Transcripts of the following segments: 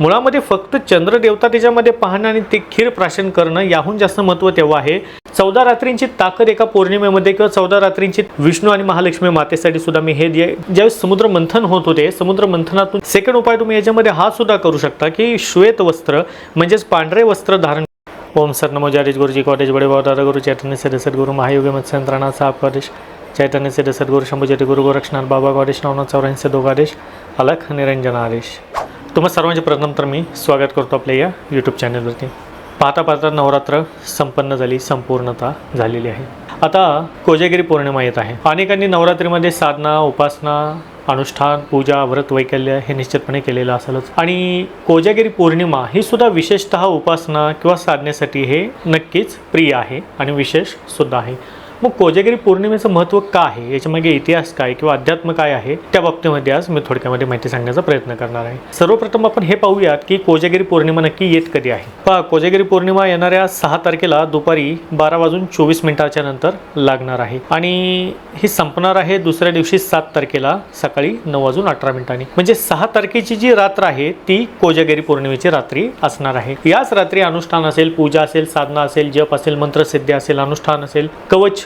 मुळामध्ये फक्त चंद्रदेवता त्याच्यामध्ये पाहणं आणि ते खीर प्राशन करणं याहून जास्त महत्त्व तेव्हा आहे. चौदा रात्रींची ताकद एका पौर्णिमेमध्ये किंवा चौदा रात्रींची विष्णू आणि महालक्ष्मी मातेसाठी सुद्धा मी हे ज्यावेळेस समुद्र मंथन होत होते समुद्र मंथनातून सेकंड उपाय तुम्ही याच्यामध्ये हा सुद्धा करू शकता की श्वेत वस्त्र म्हणजेच पांढरे वस्त्र धारण ओम सर नमो जारीज गुरुजी कॉलेज बडे बाबा दादा गुरु चैतन्य सिद्ध सद्गुरु महायोगी मत्स्यंत्रणा साहेब कॉलेज चैतन्य सिद्ध सद्गुरु गुरु जटी गुरु गोरक्षनाथ बाबा कॉलेज नवनाथ चौऱ्याऐंशी दोघ अलख निरंजन आदेश तुम्हा सर्वांचे प्रथम तर मी स्वागत करतो आपल्या या यूट्यूब चॅनलवरती पाहता पाहता नवरात्र संपन्न झाली संपूर्णता झालेली आहे. आता कोजागिरी पौर्णिमा येत आहे. अनेकांनी नवरात्रीमध्ये साधना उपासना अनुष्ठान पूजा व्रत वैकल्य हे निश्चितपणे केलेलं असेलच. आणि कोजागिरी पौर्णिमा ही सुद्धा विशेषतः उपासना किंवा साधण्यासाठी हे नक्कीच प्रिय आहे आणि विशेष सुद्धा आहे. मग कोजागिरी पौर्णिमेचं महत्त्व का आहे? याच्यामागे इतिहास काय किंवा अध्यात्म काय आहे? त्या बाबतीमध्ये आज मी थोडक्यामध्ये माहिती सांगण्याचा प्रयत्न करणार आहे. सर्वप्रथम आपण हे पाहूयात की कोजागिरी पौर्णिमा नक्की येत कधी आहे? पहा कोजागिरी पौर्णिमा येणाऱ्या सहा तारखेला दुपारी बारा वाजून चोवीस मिनिटाच्या नंतर लागणार आहे. आणि ही संपणार आहे दुसऱ्या दिवशी सात तारखेला सकाळी नऊ वाजून अठरा मिनिटांनी. म्हणजे सहा तारखेची जी रात्र आहे ती कोजागिरी पौर्णिमेची रात्री असणार आहे. याच रात्री अनुष्ठान असेल पूजा असेल साधना असेल जप असेल मंत्रसिद्धी असेल अनुष्ठान असेल कवच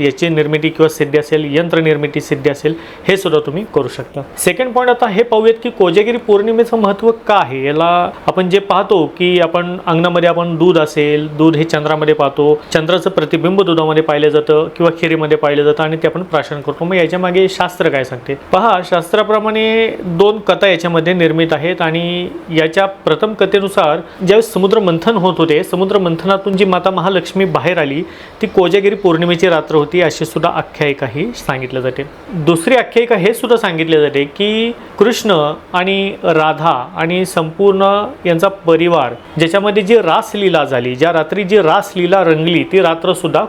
याची निर्मिती किंवा सिद्धी असेल यंत्रनिर्मिती सिद्धी असेल हे सुद्धा तुम्ही करू शकता. सेकंड पॉईंट आता हे पाहूयात की कोजागिरी पौर्णिमेचं महत्त्व का आहे? याला आपण जे पाहतो की आपण अंगणामध्ये आपण दूध असेल दूध हे चंद्रामध्ये पाहतो चंद्राचं प्रतिबिंब दुधामध्ये पाहिलं जातं किंवा खिरीमध्ये पाहिलं जातं आणि ते आपण प्राशन करतो. मग याच्या मागे शास्त्र काय सांगते? पहा शास्त्राप्रमाणे दोन कथा याच्यामध्ये निर्मित आहेत आणि याच्या प्रथम कथेनुसार ज्यावेळेस समुद्र मंथन होत होते समुद्र मंथनातून जी माता महालक्ष्मी बाहेर आली ती कोजागिरी पौर्णिमेची रात्र होती. अशी सुद्धा आख्यायिका ही सांगितली जाते. दुसरी आख्यायिका हे सुद्धा सांगितले जाते की कृष्ण आणि राधा आणि संपूर्ण यांचा परिवार ज्याच्यामध्ये जी रासलीला झाली ज्या रात्री जी रासलीला रंगली ती रात्र सुद्धा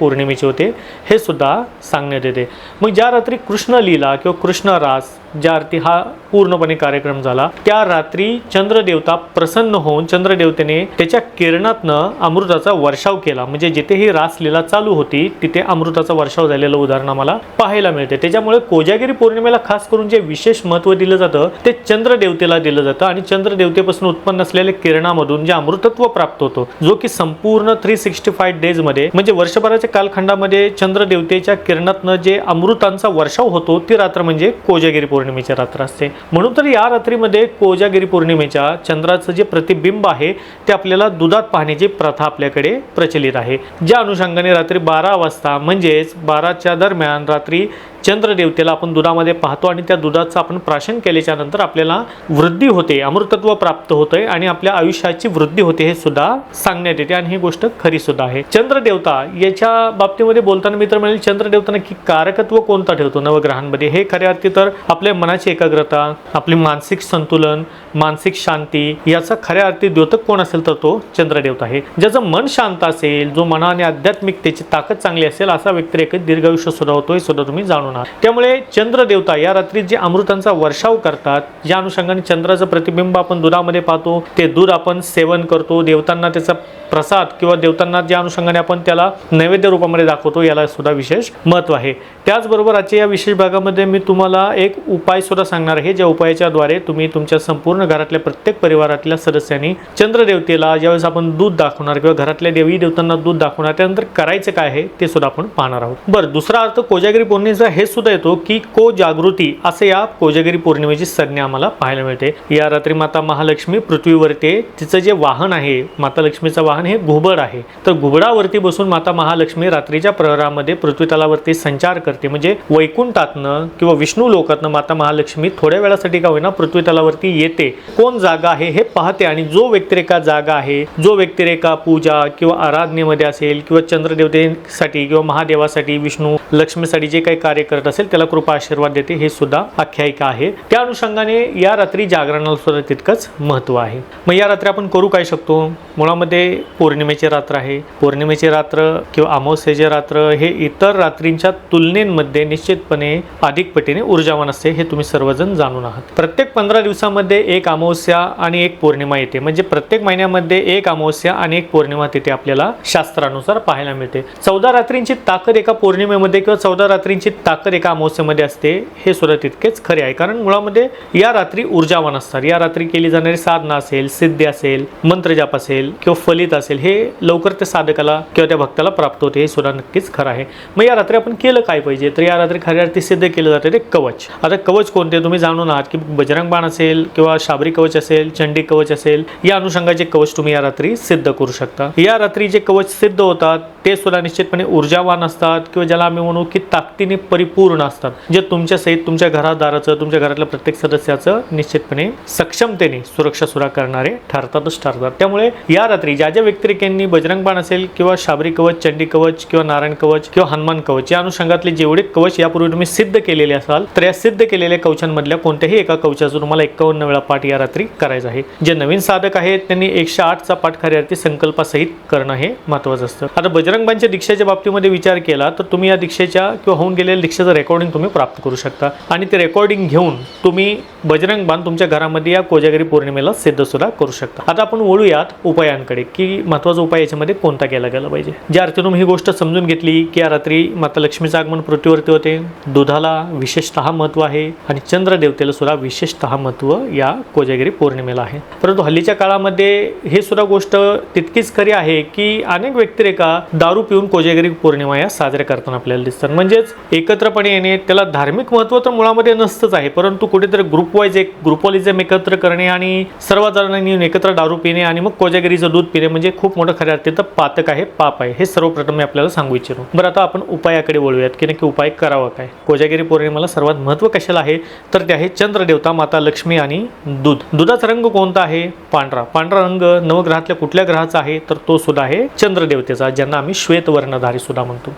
पौर्णिमेची होते हे सुद्धा सांगण्यात येते. मग ज्या रात्री कृष्ण लीला किंवा कृष्ण रास ज्या अर्थी हा पूर्णपणे कार्यक्रम झाला. त्या रात्री चंद्रदेवता प्रसन्न होऊन चंद्रदेवतेने त्याच्या किरणातनं अमृताचा वर्षाव केला. म्हणजे जिथे ही रासलीला चालू होती तिथे अमृताचा वर्षाव झालेलं उदाहरण आम्हाला पाहायला मिळते. त्याच्यामुळे कोजागिरी पौर्णिमेला खास करून जे विशेष महत्त्व दिलं जातं ते चंद्रदेवतेला दिलं जातं आणि चंद्रदेवतेपासून उत्पन्न असलेल्या किरणामधून जे अमृतत्व प्राप्त होतो जो की संपूर्ण थ्री सिक्स्टी फाईव्ह डेजमध्ये म्हणजे वर्षभराच्या कालखंडामध्ये चंद्रदेवतेच्या किरणातनं जे अमृतांचा वर्षाव होतो ती रात्र म्हणजे कोजागिरी पौर्णिमा. पौर्णिमेची रात्र असते. म्हणून तर या रात्रीमध्ये कोजागिरी पौर्णिमेच्या चंद्राचं जे प्रतिबिंब आहे ते आपल्याला दुधात पाहण्याची प्रथा आपल्याकडे प्रचलित आहे. ज्या अनुषंगाने रात्री बारा वाजता म्हणजेच बाराच्या दरम्यान रात्री चंद्रदेवतेला आपण दुधामध्ये पाहतो आणि त्या दुधाचं आपण प्राशन केल्याच्यानंतर आपल्याला वृद्धी होते अमृतत्व प्राप्त होते आणि आपल्या आयुष्याची वृद्धी होते हे सुद्धा सांगण्यात येते आणि ही गोष्ट खरी सुद्धा आहे. चंद्रदेवता याच्या बाबतीमध्ये बोलताना मित्र म्हणजे चंद्रदेवता नक्की कारकत्व कोणता ठेवतो नवग्रहांमध्ये? हे खऱ्या अर्थी तर आपल्या मनाची एकाग्रता आपली मानसिक संतुलन मानसिक शांती याचा खऱ्या अर्थी द्योतक कोण असेल तर तो चंद्रदेवता आहे. ज्याचं मन शांत असेल जो मनाने आध्यात्मिकतेची ताकद चांगली असेल असा व्यक्ती एक दीर्घायुष्य सुद्धा होतो हे सुद्धा तुम्ही जाणून आहात त्यामुळे चंद्रदेवता या रात्री जे अमृतांचा वर्षाव करतात या अनुषंगाने चंद्राचं प्रतिबिंब आपण दुधामध्ये पाहतो. ते दूध आपण सेवन करतो. देवतांना त्याचा प्रसाद किंवा देवतांना ज्या अनुषंगाने आपण त्याला नैवेद्य रूपामध्ये दाखवतो याला सुद्धा विशेष महत्त्व आहे. त्याचबरोबर आजच्या या विशेष भागामध्ये मी तुम्हाला एक उपाय सुद्धा सांगणार आहे. ज्या उपायाच्याद्वारे तुम्ही तुमच्या संपूर्ण घरातल्या प्रत्येक परिवारातल्या सदस्यांनी चंद्रदेवतेला ज्यावेळेस आपण दूध दाखवणार किंवा घरातल्या देवी देवतांना दूध दाखवणार त्यानंतर करायचं काय आहे ते सुद्धा आपण पाहणार आहोत. बरं दुसरा अर्थ कोजागिरी पौर्णिमेचा हे सुद्धा येतो की को जागृती असे या कोजागिरी पौर्णिमेची संज्ञा आम्हाला पाहायला मिळते. या रात्री माता महालक्ष्मी पृथ्वीवरती तिचं जे वाहन आहे माता लक्ष्मीचं वाहन हे घुबड आहे. तर घुबडावरती बसून माता महालक्ष्मी रात्रीच्या प्रहरामध्ये पृथ्वी तलावरती संचार करते. म्हणजे वैकुंठातनं किंवा विष्णू लोकातनं माता महालक्ष्मी थोड्या वेळासाठी का होईना पृथ्वी तलावरती येते. कोण जागा आहे हे पाहते आणि जो व्यक्तिरेखा जागा आहे जो व्यक्तिरेखा पूजा किंवा आराधनेमध्ये असेल किंवा चंद्रदेवतेसाठी किंवा महादेवासाठी विष्णू लक्ष्मीसाठी जे काही कार्य करत असेल त्याला कृपा आशीर्वाद देते हे सुद्धा आख्यायिका आहे. त्या अनुषंगाने या रात्री जागरणाला सुद्धा तितकंच महत्त्व आहे. मग या रात्री आपण करू काय शकतो? मुळामध्ये पौर्णिमेची रात्र आहे. पौर्णिमेची रात्र किंवा अमावस्येचे रात्र हे इतर रात्रींच्या तुलनेमध्ये निश्चितपणे अधिक पटीने ऊर्जावान असते हे तुम्ही सर्वजण जाणून आहात. प्रत्येक पंधरा दिवसामध्ये एक अमावस्या आणि एक पौर्णिमा येते. म्हणजे प्रत्येक महिन्यामध्ये एक अमावस्या आणि एक पौर्णिमा तिथे आपल्याला शास्त्रानुसार पाहायला मिळते. चौदा रात्रींची ताकद एका पौर्णिमेमध्ये किंवा चौदा रात्रींची ताकद ताकद एका अमावस्येमध्ये असते हे सुद्धा तितकेच खरे आहे. कारण मुळामध्ये या रात्री ऊर्जावान असतात. या रात्री केली जाणारी साधना असेल सिद्धी असेल मंत्रजाप असेल किंवा फलित असेल हे लवकर त्या साधकाला किंवा त्या भक्ताला प्राप्त होते. हे सुद्धा नक्कीच खरं आहे. मग या रात्री आपण केलं काय पाहिजे? तर या रात्री खऱ्या अर्थी सिद्ध केलं जातं ते कवच. आता कवच कोणते? तुम्ही जाणून आहात की बजरंग बाण असेल किंवा शाबरी कवच असेल चंडी कवच असेल या अनुषंगाचे कवच तुम्ही या रात्री सिद्ध करू शकता. या रात्री जे कवच सिद्ध होतात ते सुद्धा निश्चितपणे ऊर्जावान असतात किंवा ज्याला आम्ही म्हणू की ताकदीने परिपूर्ण पूर्ण असतात. जे तुमच्या सहित तुमच्या घरादाराचं तुमच्या घरातल्या प्रत्येक सदस्याचं निश्चितपणे सक्षमतेने सुरक्षा सुरा करणारे ठरतातच ठरतात. त्यामुळे या रात्री ज्या ज्या व्यक्तिरेखांनी बजरंग बाण असेल किंवा शाबरी कवच चंडी कवच किंवा नारायण कवच किंवा हनुमान कवच या अनुषंगातले जेवढे कवच यापूर्वी तुम्ही सिद्ध केलेले असाल तर या सिद्ध केलेल्या कवचांमधल्या कोणत्याही एका कवचाचं तुम्हाला एकावन्न वेळा पाठ या रात्री करायचं आहे. जे नवीन साधक आहेत त्यांनी एकशे आठचा पाठ खऱ्या अर्थी संकल्पासहित करणं हे महत्वाचं असतं. आता बजरंगबांच्या दीक्षेच्या बाबतीमध्ये विचार केला तर तुम्ही या दीक्षेच्या किंवा होऊन गेलेल्या दीक्षेचं रेकॉर्डिंग तुम्ही प्राप्त करू शकता. आणि ते रेकॉर्डिंग घेऊन तुम्ही बजरंग बाण तुमच्या घरामध्ये या कोजागिरी पौर्णिमेला सिद्धसुद्धा करू शकता. आता आपण वळूयात उपायांकडे की महत्त्वाचा उपाय याच्यामध्ये कोणता केला गेला पाहिजे? ज्या अर्थी तुम्ही ही गोष्ट समजून घेतली की या रात्री माता लक्ष्मीचं आगमन पृथ्वीवरती होते. दुधाला विशेषतः महत्त्व आहे आणि चंद्रदेवतेला सुद्धा विशेषतः महत्त्व या कोजागिरी पौर्णिमेला आहे. परंतु हल्लीच्या काळामध्ये हे सुद्धा गोष्ट तितकीच खरी आहे की अनेक व्यक्तिरेखा दारू पिऊन कोजागिरी पौर्णिमा या साजऱ्या करताना आपल्याला दिसतात. म्हणजेच एकत्रपणे येणे त्याला धार्मिक महत्त्व तर मुळामध्ये नसतंच आहे परंतु कुठेतरी ग्रुप वाईज एक ग्रुपवालिझम एकत्र करणे आणि सर्व जणांनी एकत्र दारू पिणे आणि मग कोजागिरीचं दूध पिणे म्हणजे खूप मोठं खऱ्या अर्थी पातक आहे पाप आहे हे सर्वप्रथम मी आपल्याला सांगू इच्छितो. बरं आता आपण उपायाकडे वळूयात की नक्की उपाय करावा काय? कोजागिरी पौर्णिमेला सर्वात महत्त्व कशाला आहे? तर ते आहे चंद्रदेवता माता लक्ष्मी आणि दूध. दुधाचा रंग कोणता आहे? पांढरा. पांढरा रंग नवग्रहातल्या कुठल्या ग्रहाचा आहे? तर तो सुद्धा आहे चंद्रदेवतेचा ज्यांना आम्ही श्वेत वर्णधारी सुद्धा म्हणतो.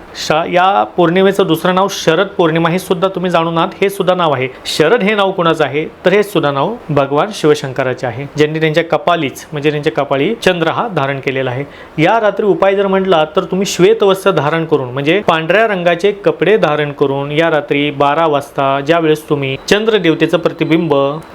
या पौर्णिमेचं दुसरं नाव शरद पौर्णिमा हे सुद्धा तुम्ही जाणून आहात. हे सुद्धा नाव आहे. शरद हे नाव कोणाचं आहे? तर हे सुद्धा नाव भगवान शिवशंकराचे आहे. ज्यांनी त्यांच्या कपालीच म्हणजे त्यांच्या कपाळी चंद्र हा धारण केलेला आहे. या रात्री उपाय जर म्हटला तर तुम्ही श्वेत वस्त्र धारण करून म्हणजे पांढऱ्या रंगाचे कपडे धारण करून या रात्री बारा वाजता ज्या वेळेस तुम्ही चंद्र देवतेचं प्रतिबिंब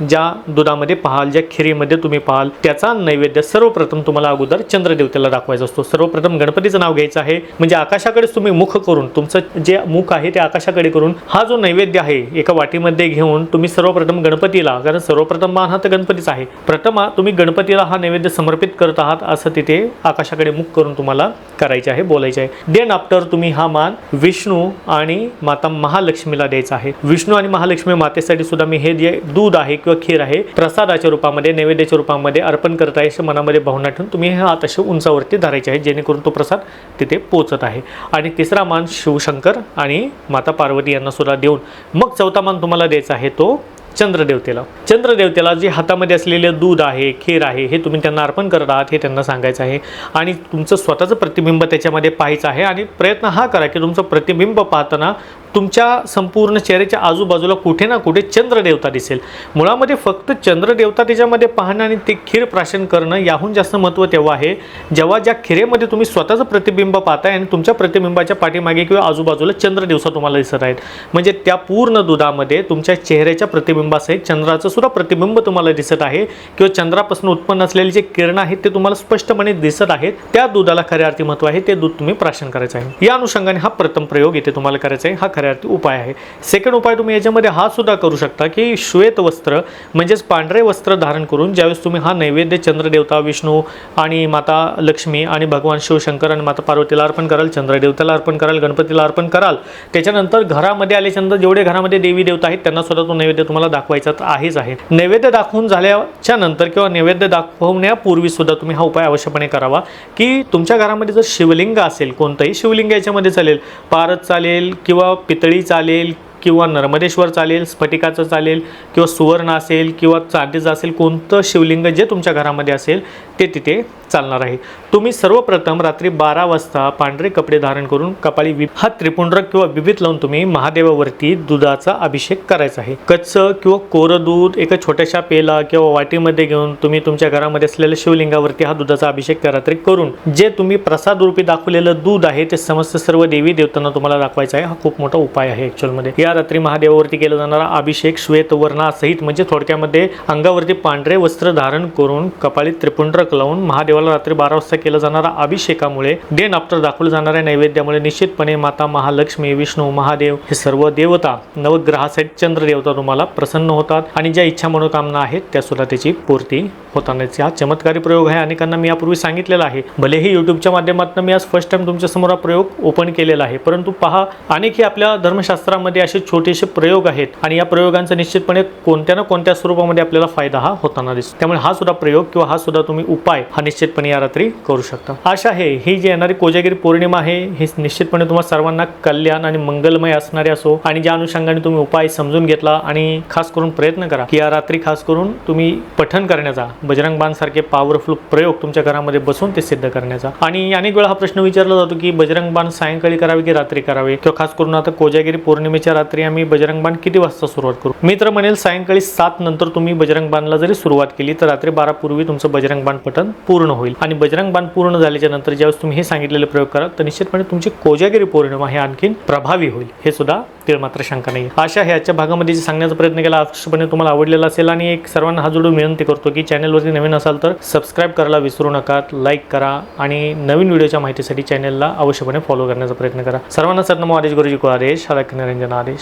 ज्या दुधामध्ये पाहाल ज्या खिरीमध्ये तुम्ही पाहाल त्याचा नैवेद्य सर्वप्रथम तुम्हाला अगोदर चंद्र देवतेला दाखवायचा असतो. सर्वप्रथम गणपतीचं नाव घ्यायचं आहे. म्हणजे आकाशाकडेच तुम्ही मुख करून तुमचं जे मुख आहे ते आकाशाकडे करून हा जो नैवेद्य आहे एका वाटीमध्ये घेऊन तुम्ही सर्वप्रथम गणपतीला कारण सर्वप्रथम मान हा तर गणपतीच आहे. प्रथम तुम्ही गणपतीला हा नैवेद्य समर्पित करत आहात असं तिथे आकाशाकडे मुख करून तुम्हाला करायचे आहे बोलायचे आहे. देन आफ्टर तुम्ही हा मान विष्णू आणि माता महालक्ष्मीला द्यायचा आहे. विष्णू आणि महालक्ष्मी मातेसाठी सुद्धा मी हे जे दूध आहे किंवा खीर आहे प्रसादाच्या रूपामध्ये नैवेद्याच्या रूपामध्ये अर्पण करत आहे असे मनामध्ये भावना ठेवून तुम्ही हे हात असे उंचावरती धरायचे आहे जेणेकरून तो प्रसाद तिथे पोचत आहे. आणि तिसरा मान शिवशंकर आणि माता पार्वती यांना सुद्धा देऊन मग चौथा मान तुम्हाला द्यायचा आहे तो चंद्रदेवतेला. चंद्रदेवतेला जे हातामध्ये असलेले दूध आहे खीर आहे हे तुम्ही त्यांना अर्पण करत आहात हे त्यांना सांगायचं आहे. आणि तुमचं स्वतःचं प्रतिबिंब त्याच्यामध्ये पाहायचं आहे आणि प्रयत्न हा करा की तुमचं प्रतिबिंब पाहताना तुमच्या संपूर्ण चेहऱ्याच्या आजूबाजूला कुठे ना कुठे चंद्रदेवता दिसेल. मुळामध्ये फक्त चंद्रदेवता त्याच्यामध्ये पाहणं आणि ते खीर प्राशन करणं याहून जास्त महत्त्व तेव्हा आहे जेव्हा ज्या खिरेमध्ये तुम्ही स्वतःचं प्रतिबिंब पाहताय आणि तुमच्या प्रतिबिंबाच्या पाठीमागे किंवा आजूबाजूला चंद्रदिवसा तुम्हाला दिसत आहेत. म्हणजे त्या पूर्ण दुधामध्ये तुमच्या चेहऱ्याच्या प्रतिबिंबासहित चंद्राचं सुद्धा प्रतिबिंब तुम्हाला दिसत आहे किंवा चंद्रापासून उत्पन्न असलेले जे किरण आहेत ते तुम्हाला स्पष्टपणे दिसत आहेत. त्या दुधाला खऱ्या अर्थी महत्त्व आहे ते दूध तुम्ही प्राशन करायचं आहे. या अनुषंगाने हा प्रथम प्रयोग इथे तुम्हाला करायचा आहे. हा खऱ्या अर्थी उपाय आहे. सेकंड उपाय तुम्ही याच्यामध्ये हा सुद्धा करू शकता की श्वेत वस्त्र म्हणजेच पांढरे वस्त्र धारण करून ज्यावेळेस तुम्ही हा नैवेद्य चंद्रदेवता विष्णू आणि माता लक्ष्मी आणि भगवान शिवशंकर आणि माता पार्वतीला अर्पण कराल चंद्रदेवताला अर्पण कराल गणपतीला अर्पण कराल त्याच्यानंतर घरामध्ये आल्याच्यानंतर जेवढे घरामध्ये देवी देवता आहेत त्यांना सुद्धा तो नैवेद्य तुम्हाला दाखवायचा तर आहेच आहे. नैवेद्य दाखवून झाल्याच्यानंतर किंवा नैवेद्य दाखवण्यापूर्वी सुद्धा तुम्ही हा उपाय अवश्यपणे करावा की तुमच्या घरामध्ये जर शिवलिंग असेल कोणतंही शिवलिंग याच्यामध्ये चालेल. पारद चालेल किंवा पितळी चालेल किंवा नर्मदेश्वर चालेल स्फटिकाचं चालेल किंवा सुवर्ण असेल किंवा चांदीचं असेल कोणतं शिवलिंग जे तुमच्या घरामध्ये असेल ते तिथे चालणार आहे. तुम्ही सर्वप्रथम रात्री बारा वाजता पांढरे कपडे धारण करून कपाळी वि हा त्रिपुंड्रक किंवा विभीत लावून तुम्ही महादेवावरती दुधाचा अभिषेक करायचा आहे. कच्चं किंवा कोरं दूध एका छोट्याशा पेला किंवा वाटीमध्ये घेऊन तुम्ही तुमच्या घरामध्ये असलेल्या शिवलिंगावरती हा दुधाचा अभिषेक त्या रात्री करून जे तुम्ही प्रसाद रूपी दाखवलेलं दूध आहे ते समस्त सर्व देवी देवतांना तुम्हाला दाखवायचं आहे. हा खूप मोठा उपाय आहे ॲक्च्युअलमध्ये या रात्री महादेवावरती केला जाणारा अभिषेक श्वेत वर्णासहित म्हणजे थोडक्यामध्ये अंगावरती पांढरे वस्त्र धारण करून कपाळी त्रिपुंड्रक लावून महादेवाला रात्री बारा वाजता केला जाणारा अभिषेकामुळे डेन आफ्टर दाखवलं जाणाऱ्या नैवेद्यामुळे निश्चितपणे माता महालक्ष्मी विष्णू महादेव हे सर्व देवता नवग्रहासाठी चंद्र देवता तुम्हाला प्रसन्न होतात आणि ज्या इच्छा मनोकामना आहेत त्या सुद्धा त्याची पूर्ती होतानाच. हा चमत्कारी प्रयोग आहे. अनेकांना मी यापूर्वी सांगितलेला आहे. भलेही युट्यूबच्या माध्यमातून मी आज फर्स्ट टाइम तुमच्यासमोर हा प्रयोग ओपन केलेला आहे. परंतु पहा अनेकही आपल्या धर्मशास्त्रामध्ये असे छोटेसे प्रयोग आहेत आणि या प्रयोगांचा निश्चितपणे कोणत्या ना कोणत्या स्वरूपामध्ये आपल्याला फायदा हा होताना दिसतो. त्यामुळे हा सुद्धा प्रयोग किंवा हा सुद्धा तुम्ही उपाय हा निश्चितपणे या रात्री करू शकता. आशा आहे ही जी येणारी कोजागिरी पौर्णिमा आहे हे निश्चितपणे तुम्हाला सर्वांना कल्याण आणि मंगलमय असणारे असो आणि ज्या अनुषंगाने तुम्ही उपाय समजून घेतला आणि खास करून प्रयत्न करा की या रात्री खास करून तुम्ही पठन करण्याचा बजरंग बाण सारखे पॉवरफुल प्रयोग तुमच्या घरामध्ये बसून ते सिद्ध करण्याचा. आणि अनेक वेळा हा प्रश्न विचारला जातो की बजरंग बाण सायंकाळी करावे की रात्री करावे? किंवा खास करून आता कोजागिरी पौर्णिमेच्या रात्री रात्री आम्ही बजरंग बाण किती वाजता सुरुवात करू? मित्र म्हणेल सायंकाळी सात नंतर तुम्ही बजरंग बाणला जरी सुरुवात केली तर रात्री बारा पूर्वी तुमचं बजरंग बाण पठण पूर्ण होईल. आणि बजरंग बाण पूर्ण झाल्याच्यानंतर ज्यावेळेस तुम्ही हे सांगितलेले प्रयोग करा तर निश्चितपणे तुमची कोजागिरी पौर्णिमा हे आणखीन प्रभावी होईल. हे सुद्धा तीळ मात्र शंका नाही अशा हे आजच्या भागामध्ये जे सांगण्याचा प्रयत्न केला अवश्यपणे तुम्हाला आवडलेला असेल. आणि एक सर्वांना हा जोडून विनंती करतो की चॅनलवरती नवीन असाल तर सबस्क्राईब करायला विसरू नका लाईक करा आणि नवीन व्हिडिओच्या माहितीसाठी चॅनलला अवश्यपणे फॉलो करण्याचा प्रयत्न करा. सर्वांना सरनमो आदेश गुरुजी को आदेश हरक निरंजन आदेश.